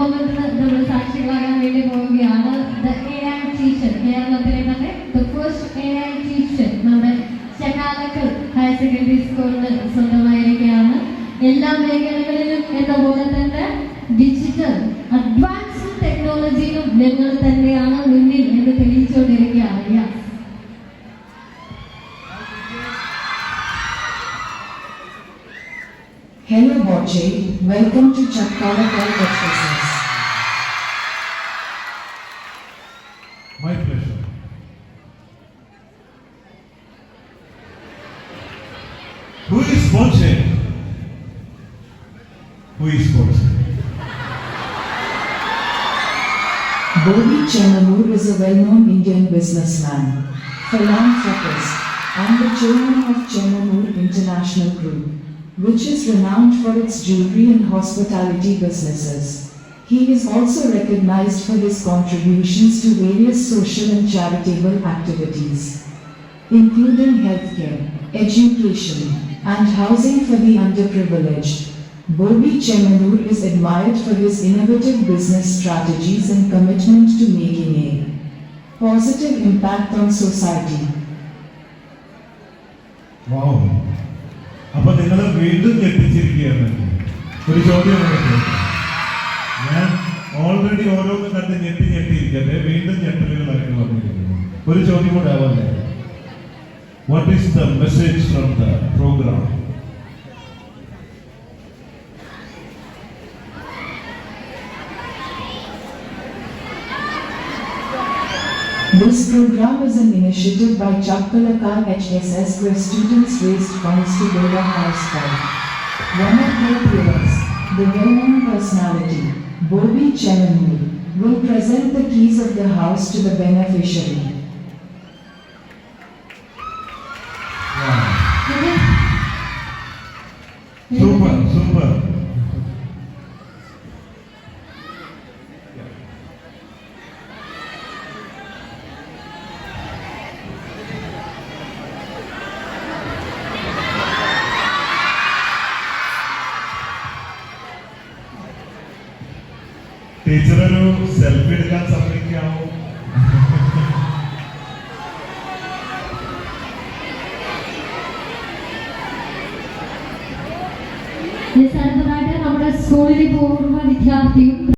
മുഹമ്മദ് നമ്മൾ സാക്ഷികളാകാൻ വേണ്ടി പോവുകയാണ്. ദ എ ആൻഡ് ടീച്ചർ കേരളത്തിലെ തന്നെ the first A and teacher നമ്മുടെ ചെങ്ങാലക്കൽ ഹയർ സെക്കൻഡറി സ്കൂളിന് സ്വന്തമായിരിക്കുകയാണ്. എല്ലാ മേഖലകളിലും എന്ന പോലെ തന്നെ ഡിജിറ്റൽ അഡ്വാൻസ്ഡ് ടെക്നോളജിയിലും ഞങ്ങൾ Hello Boche, welcome to Chakkalakkal Exercise. My pleasure. Who is Boche? Who is Boche? Bobby Chennamoor is a well-known Indian businessman, philanthropist, and the chairman of Chennamoor International Group, which is renowned for its jewelry and hospitality businesses. He is also recognized for his contributions to various social and charitable activities, including healthcare, education, and housing for the underprivileged. Bobby Chemanur is admired for his innovative business strategies and commitment to making a positive impact on society. Wow. അപ്പൊ നിങ്ങൾ വീണ്ടും ഞെട്ടിച്ചിരിക്കുകയാണ്. ഒരു ചോദ്യം. ഞാൻ already ഓരോന്ന് കണ്ട് ഞെട്ടി ഞെട്ടിയിരിക്കട്ടെ വീണ്ടും ഞെട്ടലുകളായിട്ട് വന്നിരിക്കുന്നു. ഒരു ചോദ്യം കൂടെ ആവാല്ലേ what is the message from the program This program is an initiative by Chakkalakal HSS where students raised funds to build a house fund. One of their peers. the well-known personality, Bobby Chemanmi, will present the keys of the house to the beneficiary. Wow. Super, super. Teacher ഒരു selfie എടുക്കാൻ സമ്മതിക്കാമോ നമ്മുടെ സ്കൂളിൽ പോകുന്ന വിദ്യാർത്ഥിയും